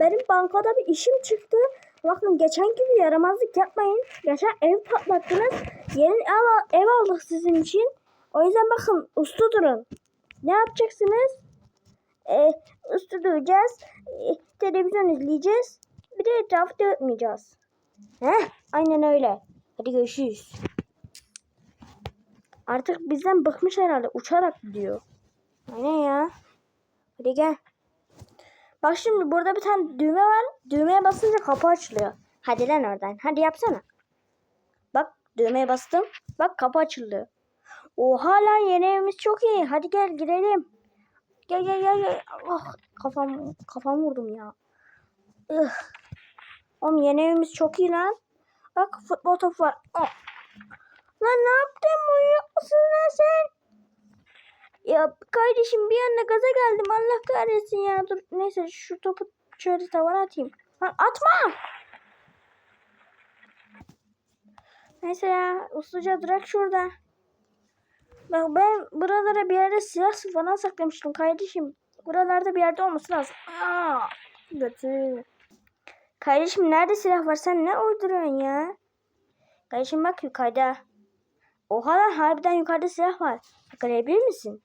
Benim bankada bir işim çıktı. Bakın geçen gibi yaramazlık yapmayın. Geçen ev patlattınız. Yeni ev, ev aldık sizin için. O yüzden bakın uslu durun. Ne yapacaksınız? Ee, uslu duracağız. Ee, televizyon izleyeceğiz. Bir de etrafı dağıtmayacağız. Heh, aynen öyle. Hadi görüşürüz. Artık bizden bıkmış herhalde. Uçarak gidiyor. Aynen ya. Hadi gel. Bak şimdi burada bir tane düğme var. Düğmeye basınca kapı açılıyor. Hadi lan oradan. Hadi yapsana. Bak düğmeye bastım. Bak kapı açıldı. Oha lan yeni evimiz çok iyi. Hadi gel girelim. Gel gel gel gel. Ah kafam kafam vurdum ya. Ih. Oğlum yeni evimiz çok iyi lan. Bak futbol topu var. Ah. Lan ne yaptın manyak mısın lan sen? Ya kardeşim bir anda gaza geldim. Allah kahretsin ya. Dur neyse şu topu şöyle tavana atayım. Lan atma. Neyse ya usluca durak şurada. Bak ben buralara bir yerde silah falan saklamıştım kardeşim. Buralarda bir yerde olması lazım. Aa, kötü. Kardeşim nerede silah var? Sen ne uyduruyorsun ya? Kardeşim bak yukarıda. Oha lan harbiden yukarıda silah var. Yakalayabilir misin?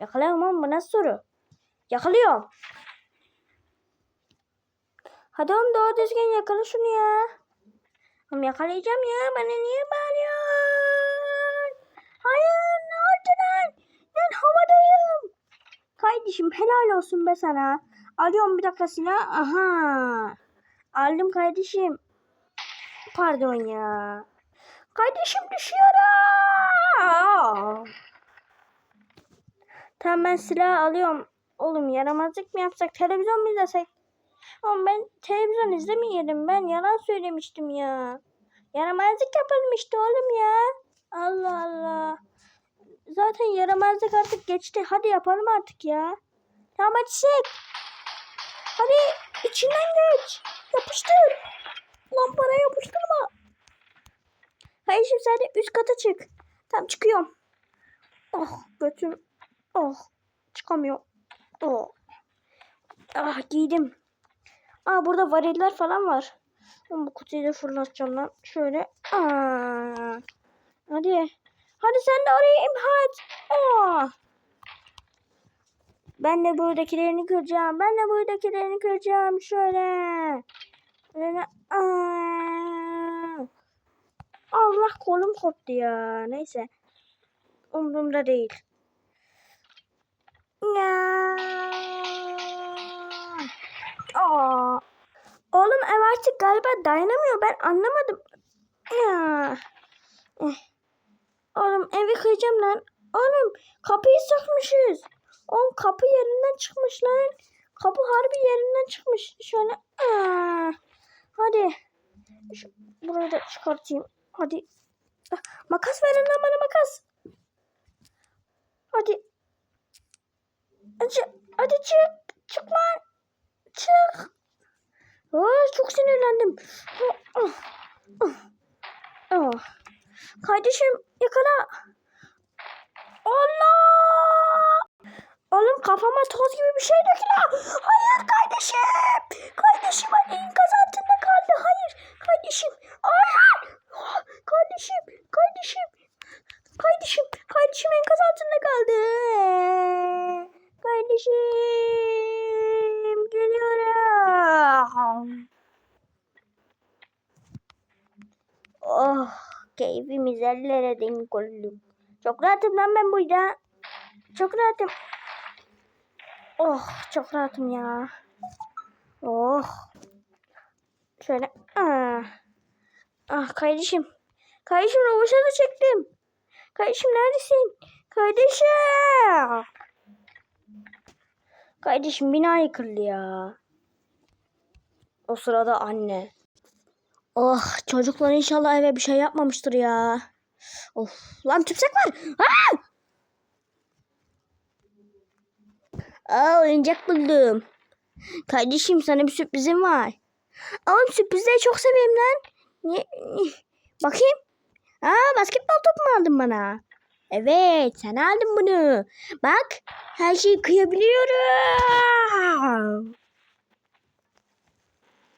Yakalayamam bu nasıl soru? Yakalıyorum. Hadi oğlum doğru düzgün yakala şunu ya. Oğlum yakalayacağım ya. Bana niye bağırıyorsun? Hayır ne lan? Ben havadayım. Kardeşim helal olsun be sana. Alıyorum bir dakika silah. Aha. Aldım kardeşim. Pardon ya. Kardeşim düşüyorum. Tamam ben silah alıyorum. Oğlum yaramazlık mı yapsak? Televizyon mu izlesek? Oğlum ben televizyon izlemeyelim. Ben yalan söylemiştim ya. Yaramazlık yapalım işte oğlum ya. Allah Allah. Zaten yaramazlık artık geçti. Hadi yapalım artık ya. Tamam hadi çek. Hadi içinden geç. Yapıştır. Lampara yapıştırma. Hayır şimdi sen de üst kata çık. Tamam çıkıyorum. Oh götüm. Oh çıkamıyorum. Oh. Ah giydim. Aa burada variller falan var. Ben bu kutuyu da fırlatacağım lan. Şöyle. Aa. Hadi. Hadi sen de orayı imha et. Aa. Ben de buradakilerini kıracağım. Ben de buradakilerini kıracağım. Şöyle. Şöyle. Aa. Allah kolum koptu ya. Neyse. Umurumda değil. Aa. Oğlum ev artık galiba dayanamıyor. Ben anlamadım. Ya. Eh. Oğlum evi kıyacağım lan. Oğlum kapıyı sıkmışız. Oğlum kapı yerinden çıkmış lan. Kapı harbi yerinden çıkmış. Şöyle. Aa. Hadi. Şu, burayı da çıkartayım. Hadi. Ah, Makas verin lan bana makas. Hadi. Hadi, hadi çık. Çık lan. Çık. Aa, çok sinirlendim. Ah, ah, ah. Kardeşim yakala. Allah! Oğlum kafama toz gibi bir şey dökülüyor. Hayır kardeşim. Kardeşim hadi enkaz altında kaldı. Hayır kardeşim. Hayır. Kardeşim. Kardeşim. Kardeşim. Kardeşim enkaz altında kaldı. Kardeşim. Geliyorum. Oh. Keyfimiz ellere denk oldu. Çok rahatım lan ben burada. Çok rahatım. Oh çok rahatım ya. Oh. Şöyle. Ah, ah kardeşim. Kardeşim roboşatı çektim. Kardeşim neredesin? Kardeşim. Kardeşim bina yıkıldı ya. O sırada anne. Oh çocuklar inşallah eve bir şey yapmamıştır ya. Of lan tüpsek var. Aa! Aa oyuncak buldum. Kardeşim sana bir sürprizim var. Oğlum sürprizleri çok seviyorum lan. Ne- Bakayım. Aa basketbol topu mu aldın bana? Evet sen aldın bunu. Bak her şeyi kıyabiliyorum.